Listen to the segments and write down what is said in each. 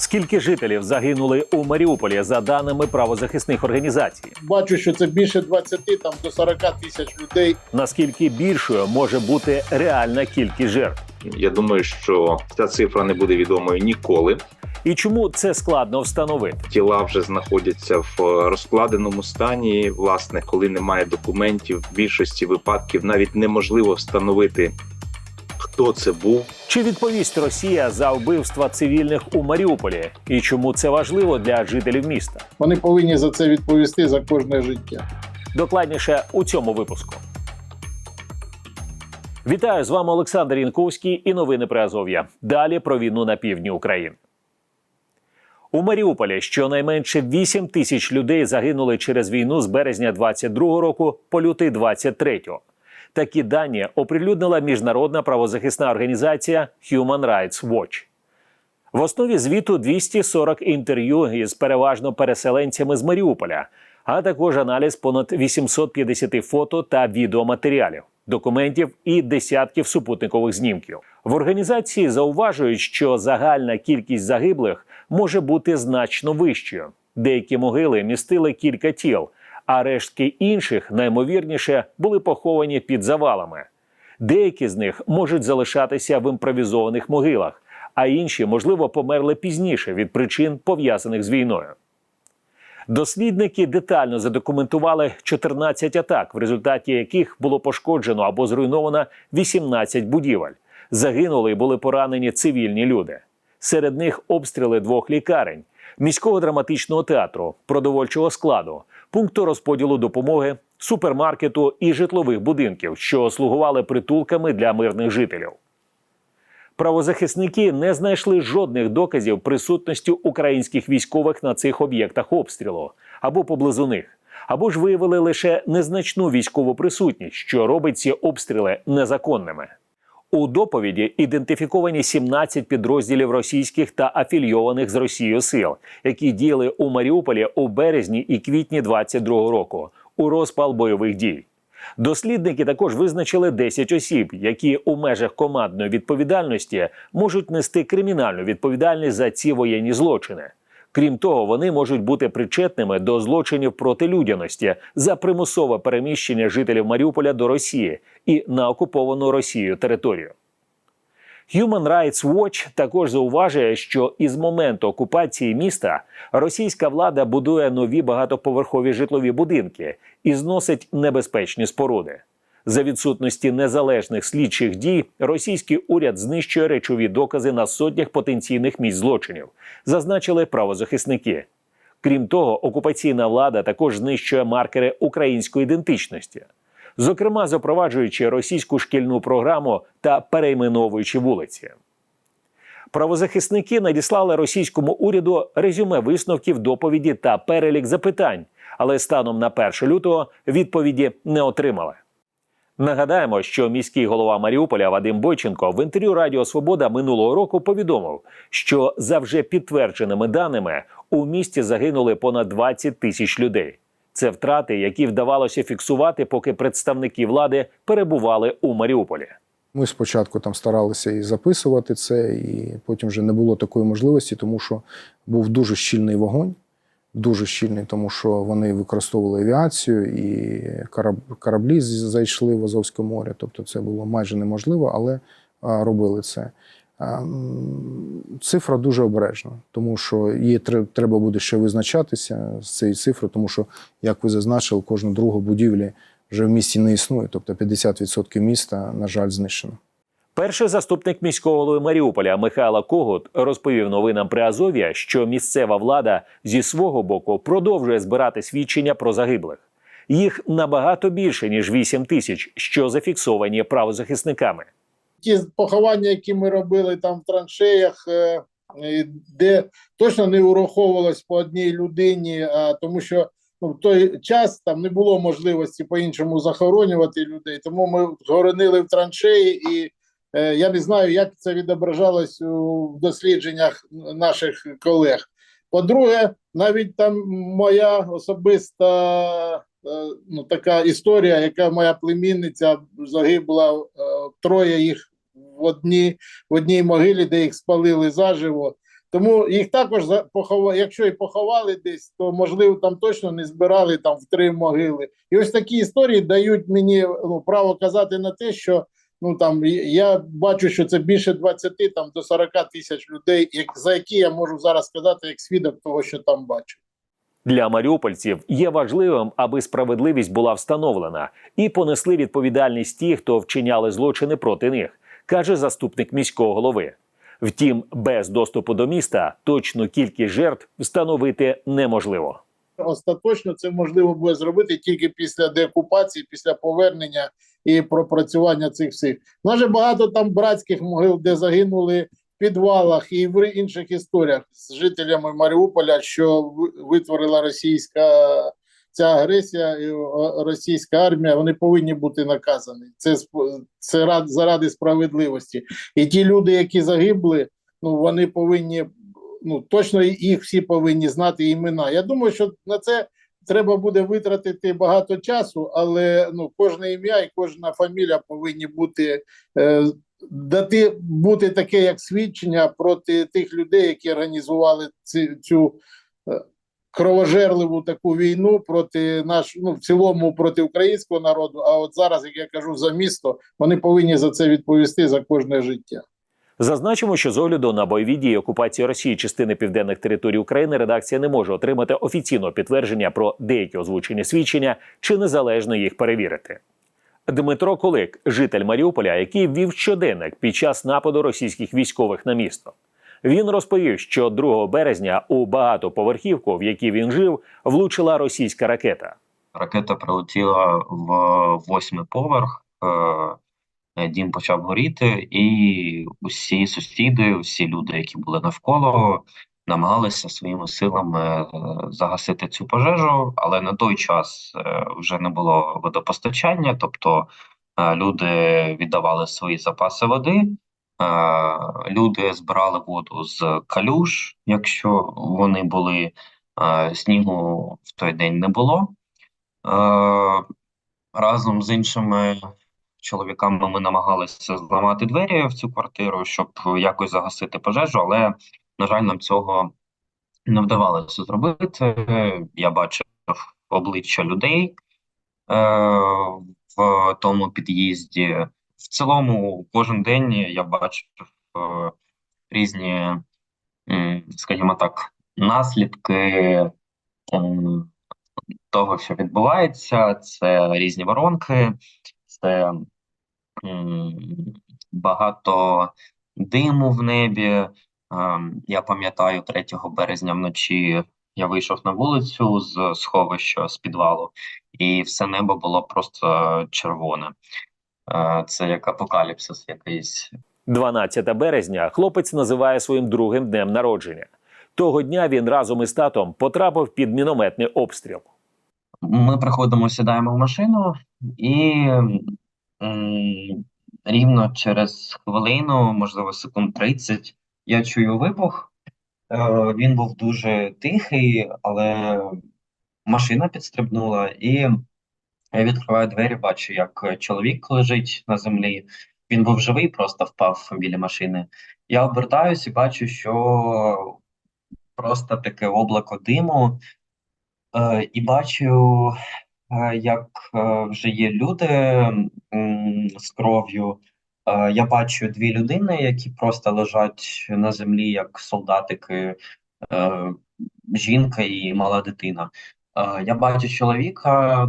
Скільки жителів загинули у Маріуполі за даними правозахисних організацій? Бачу, що це більше 20 там до 40 тисяч людей. Наскільки більшою може бути реальна кількість жертв? Я думаю, що ця цифра не буде відомою ніколи. І чому це складно встановити? Тіла вже знаходяться в розкладеному стані. Власне, коли немає документів, в більшості випадків навіть неможливо встановити, хто це був. Чи відповість Росія за вбивства цивільних у Маріуполі? І чому це важливо для жителів міста? Вони повинні за це відповісти за кожне життя. Докладніше у цьому випуску. Вітаю з вами Олександр Янковський і новини про Азов'я. Далі про війну на півдні України. У Маріуполі щонайменше 8 тисяч людей загинули через війну з березня 22 року по лютий 23. Такі дані оприлюднила міжнародна правозахисна організація Human Rights Watch. В основі звіту 240 інтерв'ю із переважно переселенцями з Маріуполя, а також аналіз понад 850 фото та відеоматеріалів, документів і десятків супутникових знімків. В організації зауважують, що загальна кількість загиблих може бути значно вищою. Деякі могили містили кілька тіл, а рештки інших, наймовірніше, були поховані під завалами. Деякі з них можуть залишатися в імпровізованих могилах, а інші, можливо, померли пізніше від причин, пов'язаних з війною. Дослідники детально задокументували 14 атак, в результаті яких було пошкоджено або зруйновано 18 будівель. Загинули і були поранені цивільні люди. Серед них обстріли двох лікарень, міського драматичного театру, продовольчого складу, пункту розподілу допомоги, супермаркету і житлових будинків, що слугували притулками для мирних жителів. Правозахисники не знайшли жодних доказів присутності українських військових на цих об'єктах обстрілу або поблизу них, або ж виявили лише незначну військову присутність, що робить ці обстріли незаконними. У доповіді ідентифіковані 17 підрозділів російських та афільйованих з Росією сил, які діяли у Маріуполі у березні і квітні 22 року у розпал бойових дій. Дослідники також визначили 10 осіб, які у межах командної відповідальності можуть нести кримінальну відповідальність за ці воєнні злочини. Крім того, вони можуть бути причетними до злочинів проти людяності за примусове переміщення жителів Маріуполя до Росії і на окуповану Росією територію. Human Rights Watch також зауважує, що із моменту окупації міста російська влада будує нові багатоповерхові житлові будинки і зносить небезпечні споруди. За відсутності незалежних слідчих дій російський уряд знищує речові докази на сотнях потенційних місць злочинів, зазначили правозахисники. Крім того, окупаційна влада також знищує маркери української ідентичності, зокрема запроваджуючи російську шкільну програму та перейменовуючи вулиці. Правозахисники надіслали російському уряду резюме висновків доповіді та перелік запитань, але станом на 1 лютого відповіді не отримали. Нагадаємо, що міський голова Маріуполя Вадим Бойченко в інтерв'ю Радіо Свобода минулого року повідомив, що за вже підтвердженими даними у місті загинули понад 20 тисяч людей. Це втрати, які вдавалося фіксувати, поки представники влади перебували у Маріуполі. Ми спочатку там старалися і записувати це, і потім вже не було такої можливості, тому що був дуже щільний вогонь, дуже щільний, тому що вони використовували авіацію і кораблі зайшли в Азовське море. Тобто це було майже неможливо, але робили це. Цифра дуже обережна, тому що її треба буде ще визначатися з цієї цифри, тому що, як ви зазначили, кожна друга будівлі вже в місті не існує, тобто 50% міста, на жаль, знищено. Перший заступник міського голови Маріуполя Михайло Когут розповів новинам при Азов'я, що місцева влада зі свого боку продовжує збирати свідчення про загиблих. Їх набагато більше ніж 8 тисяч, що зафіксовані правозахисниками. Ті поховання, які ми робили там в траншеях, е, де точно не ураховувалось по одній людині, а тому що ну, в той час там не було можливості по-іншому захоронювати людей. Тому ми хоронили в траншеї, і я не знаю, як це відображалось у дослідженнях наших колег. По-друге, навіть там моя особиста е, ну, така історія, яка моя племінниця загибла е, троє їх в одній, в одній могилі, де їх спалили заживо. Тому їх також за- похова... якщо і поховали десь, то можливо там точно не збирали там в три могили. І ось такі історії дають мені ну, право казати на те, що ну там я бачу, що це більше 20 там до 40 тисяч людей, як за які я можу зараз сказати як свідок того, що там бачу. Для маріупольців є важливим, аби справедливість була встановлена і понесли відповідальність ті, хто вчиняли злочини проти них, каже заступник міського голови. Втім, без доступу до міста точну кількість жертв встановити неможливо. Остаточно це можливо буде зробити тільки після деокупації, після повернення і пропрацювання цих всіх. У нас же багато там братських могил, де загинули в підвалах і в інших історіях з жителями Маріуполя, що витворила російська ця агресія, і російська армія. Вони повинні бути наказані. Це це рад заради справедливості. І ті люди, які загибли, ну вони повинні ну точно їх всі повинні знати імена. Я думаю, що на це треба буде витратити багато часу, але ну кожне ім'я і кожна фамілія повинні бути е, дати бути таке як свідчення проти тих людей, які організували ці, цю е, кровожерливу таку війну проти наш, ну в цілому проти українського народу. А от зараз, як я кажу, за місто вони повинні за це відповісти за кожне життя. Зазначимо, що з огляду на бойові дії окупації Росії частини південних територій України редакція не може отримати офіційного підтвердження про деякі озвучені свідчення чи незалежно їх перевірити. Дмитро Кулик, житель Маріуполя, який ввів щоденник під час нападу російських військових на місто. Він розповів, що 2 березня у багатоповерхівку, в якій він жив, влучила російська ракета. Ракета прилетіла в восьмий поверх, е, дім почав горіти, і усі сусіди, усі люди, які були навколо, намагалися своїми силами е, загасити цю пожежу, але на той час е, вже не було водопостачання, тобто е, люди віддавали свої запаси води. е, Люди збирали воду з калюж, якщо вони були, е, снігу в той день не було. Е, разом з іншими чоловіками ми намагалися зламати двері в цю квартиру, щоб якось загасити пожежу, але, на жаль, нам цього не вдавалося зробити. Я бачив обличчя людей е, в тому під'їзді. В цілому, кожен день я бачив е, різні, м, скажімо так, наслідки. того, що відбувається, це різні воронки, це багато диму в небі. Ем, Я пам'ятаю, 3 березня вночі я вийшов на вулицю з сховища з підвалу, і все небо було просто червоне. Е, Це як апокаліпсис якийсь. 12 березня хлопець називає своїм другим днем народження. Того дня він разом із татом потрапив під мінометний обстріл. Ми приходимо, сідаємо в машину, і рівно через хвилину, можливо, секунд 30, я чую вибух. Е, він був дуже тихий, але машина підстрибнула, і я відкриваю двері, бачу, як чоловік лежить на землі. Він був живий, просто впав біля машини. Я обертаюсь і бачу, що просто таке облако диму. Е, і бачу, як е, вже є люди з кров'ю. Е, я бачу дві людини, які просто лежать на землі, як солдатики, е, жінка і мала дитина. Е, я бачу чоловіка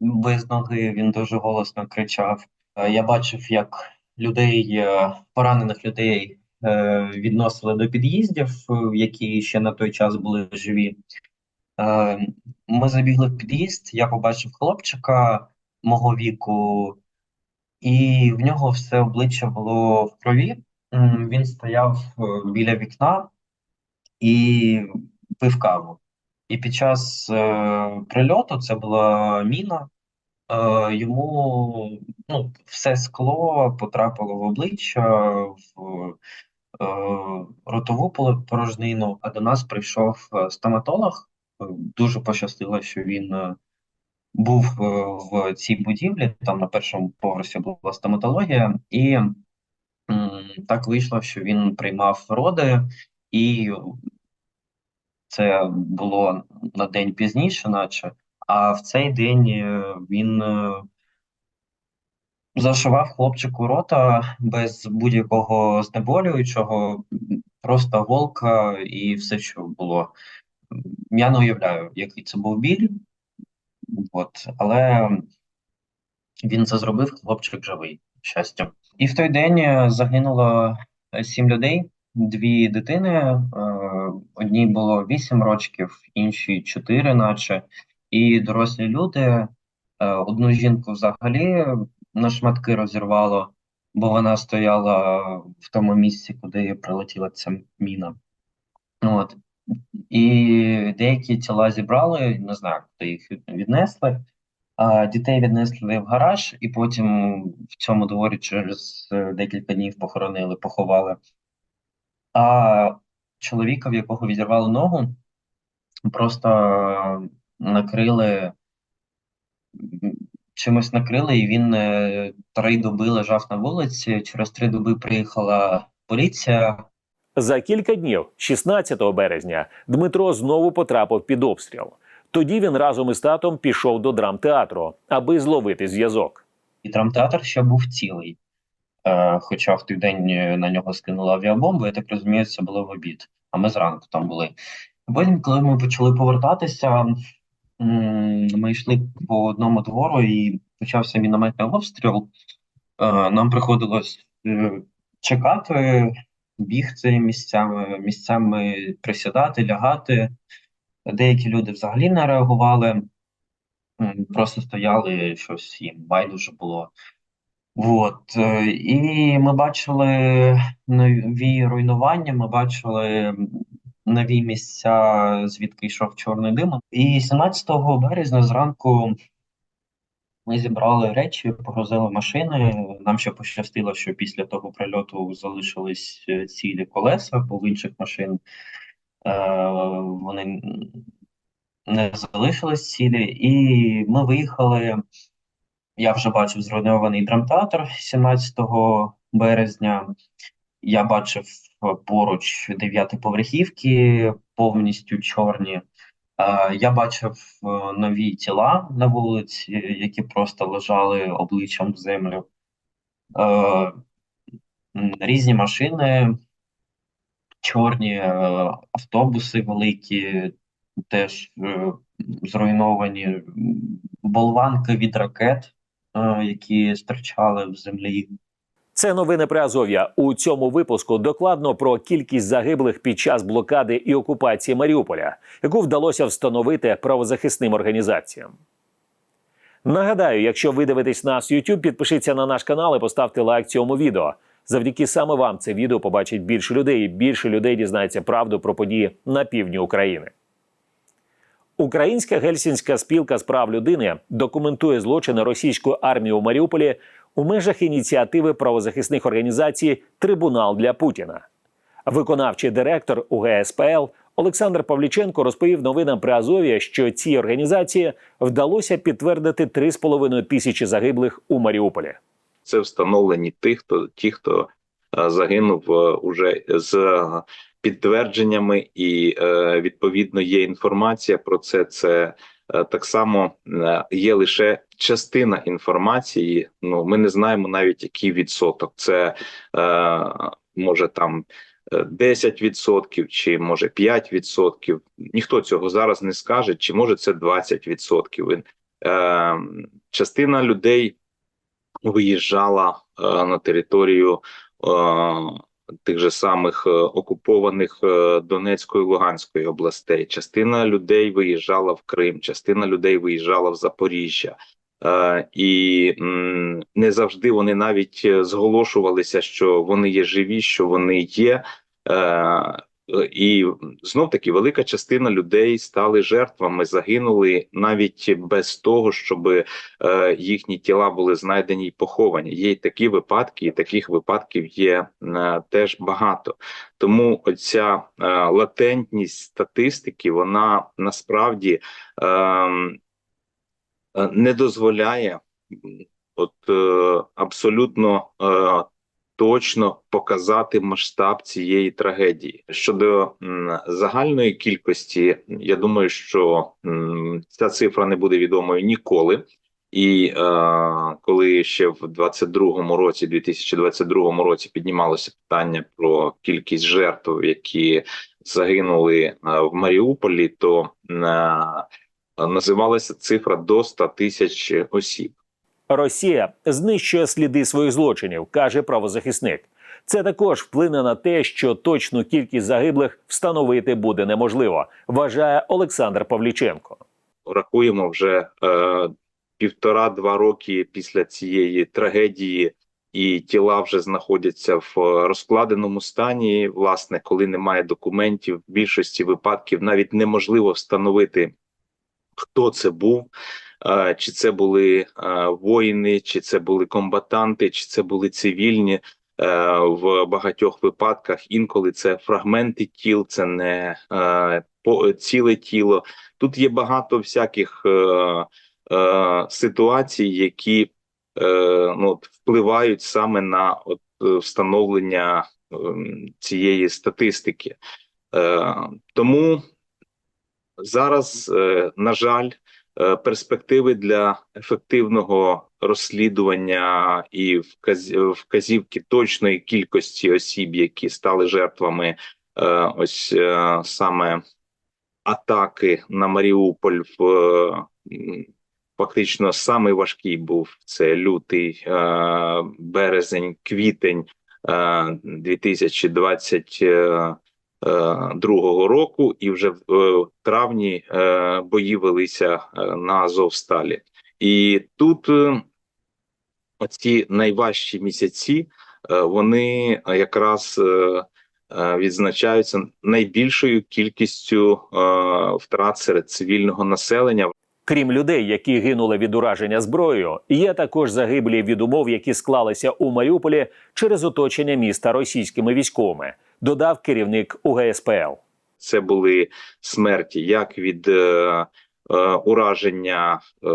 без ноги, він дуже голосно кричав. Е, я бачив, як людей, е, поранених людей е, відносили до під'їздів, е, які ще на той час були живі. Е, Ми забігли в під'їзд, я побачив хлопчика мого віку, і в нього все обличчя було в крові. Він стояв е, біля вікна і пив каву. І під час е, прильоту це була міна. Е, йому ну, все скло потрапило в обличчя, в е, ротову порожнину, а до нас прийшов е, стоматолог. Дуже пощастило, що він е, був е, в цій будівлі, там на першому поверсі була стоматологія, і так вийшло, що він приймав роди, і це було на день пізніше, наче, а в цей день е, він зашивав хлопчику рота без будь-якого знеболюючого, просто голка і все, що було. Я не уявляю, який це був біль, от, але він це зробив, хлопчик живий, щастя. І в той день е, загинуло е, сім людей, дві дитини. е, Одній було вісім рочків, іншій чотири, наче, і дорослі люди. Одну жінку взагалі на шматки розірвало, бо вона стояла в тому місці, куди прилетіла ця міна. От. І деякі тіла зібрали, не знаю, куди їх віднесли. А дітей віднесли в гараж, і потім в цьому дворі через декілька днів похоронили, поховали. А чоловіка, в якого відірвали ногу, просто накрили чимось накрили, і він е, три доби лежав на вулиці. Через три доби приїхала поліція. За кілька днів, 16 березня, Дмитро знову потрапив під обстріл. Тоді він разом із татом пішов до драмтеатру, аби зловити зв'язок. І драмтеатр ще був цілий. Е, хоча в той день е, на нього скинула авіабомбу, я так розумію, це було в обід, а ми зранку там були. Потім, коли ми почали повертатися, ми йшли по одному двору і почався мінометний обстріл. Е, Нам приходилось чекати, бігти місцями, місцями присідати, лягати. Деякі люди взагалі не реагували, просто стояли, щось їм байдуже було. От, е, і ми бачили нові руйнування, ми бачили нові місця, звідки йшов чорний дим. І 17 березня зранку ми зібрали речі, погрузили машини. Нам ще пощастило, що після того прильоту залишились е, цілі колеса, бо в інших машин е, вони не залишились цілі. І ми виїхали. Я вже бачив зруйнований драмтеатр 17 березня. Я бачив е, поруч дев'ятиповерхівки, повністю чорні. Я бачив е, нові тіла на вулиці, які просто лежали обличчям в землю. Е, Різні машини, чорні е, автобуси великі, теж зруйновані, болванки від ракет, які стирчали в землі. Це новини при Азов'я. У цьому випуску докладно про кількість загиблих під час блокади і окупації Маріуполя, яку вдалося встановити правозахисним організаціям. Нагадаю, якщо ви дивитесь нас YouTube, підпишіться на наш канал і поставте лайк цьому відео. Завдяки саме вам це відео побачить більше людей, і більше людей дізнається правду про події на півдні України. Українська гельсінська спілка з прав людини документує злочини російської армії у Маріуполі у межах ініціативи правозахисних організацій Трибунал для Путіна. Виконавчий директор УГСПЛ Олександр Павліченко розповів новинам при Азові, що цій організації вдалося підтвердити 3,5 тисячі загиблих у Маріуполі. Це встановлені тих, хто ті, хто е, загинув е, уже з підтвердженнями, і е, відповідно є інформація про це. Це е, так само е, є лише частина інформації. Ну ми не знаємо навіть який відсоток. Це може там. е, 10% чи може 5%. Ніхто цього зараз не скаже, чи може це 20%. Е, частина людей виїжджала на територію тих же самих е, окупованих е, Донецької Луганської областей. Частина людей виїжджала в Крим, частина людей виїжджала в Запоріжжя. Е, і не завжди вони навіть зголошувалися, що вони є живі, що вони є. І знов таки велика частина людей стали жертвами, загинули навіть без того, щоб е, їхні тіла були знайдені і поховані. Є й такі випадки, і таких випадків є е, теж багато. Тому оця е, латентність статистики, вона насправді е, е, не дозволяє от абсолютно точно показати масштаб цієї трагедії. Щодо загальної кількості, я думаю, що ця цифра не буде відомою ніколи. І е, коли ще в 22-му році, 2022 році, піднімалося питання про кількість жертв, які загинули е, в Маріуполі, то е, називалася цифра до 100 тисяч осіб. Росія знищує сліди своїх злочинів, каже правозахисник. Це також вплине на те, що точну кількість загиблих встановити буде неможливо, вважає Олександр Павліченко. рахуємо вже е, півтора-два роки після цієї трагедії, і тіла вже знаходяться в розкладеному стані. Власне, коли немає документів, в більшості випадків навіть неможливо встановити, хто це був. Чи це були воїни, чи це були комбатанти, чи це були цивільні Е, в багатьох випадках. Інколи це фрагменти тіл, це не по- ціле тіло. Тут є багато всяких е, е, ситуацій, які ну, впливають саме на от, встановлення е, цієї статистики. Тому зараз, на жаль, Е, перспективи для ефективного розслідування і вказівки точної кількості осіб, які стали жертвами е, ось е, саме атаки на Маріуполь в фактично самий важкий був. Це лютий березень, квітень 2020 Е, другого року, і вже в е, травні е, бої велися на Азовсталі, і тут оці найважчі місяці вони якраз відзначаються найбільшою кількістю втрат серед цивільного населення. Крім людей, які гинули від ураження зброєю, є також загиблі від умов, які склалися у Маріуполі через оточення міста російськими військовими додав керівник УГСПЛ. Це були смерті як від е, е, ураження е,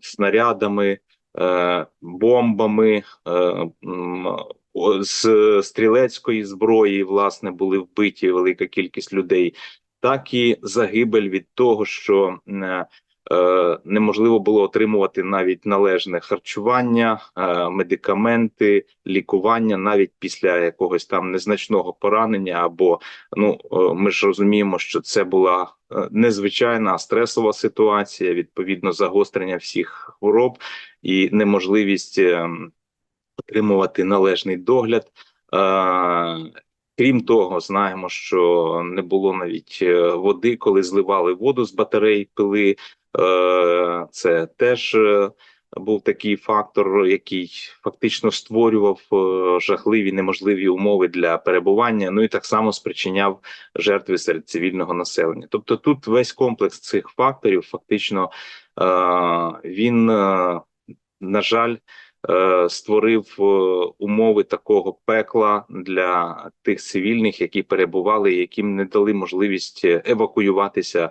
снарядами, е, бомбами, е, з стрілецької зброї, власне, були вбиті велика кількість людей, так і загибель від того, що е, неможливо було отримувати навіть належне харчування, е, медикаменти, лікування навіть після якогось там незначного поранення або Ну е, ми ж розуміємо, що це була е, незвичайна стресова ситуація, відповідно загострення всіх хвороб і неможливість е, отримувати належний догляд. Е, Крім того, знаємо, що не було навіть е, води, коли зливали воду з батарей, пили. Е, Це теж е, був такий фактор, який фактично створював е, жахливі неможливі умови для перебування. Ну і так само спричиняв жертви серед цивільного населення. Тобто, тут весь комплекс цих факторів, фактично, він на жаль. Створив умови такого пекла для тих цивільних, які перебували, яким не дали можливість евакуюватися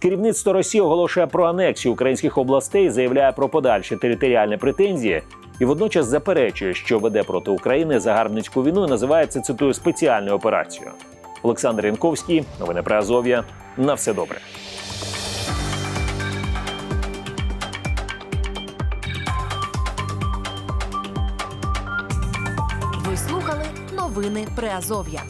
Керівництво Росії оголошує про анексію українських областей, заявляє про подальші територіальні претензії і водночас заперечує, що веде проти України загарбницьку війну і називає це цитую спеціальною операцією. Олександр Янковський, новини про Азов'я. На все добре. Ви слухали новини Приазов'я.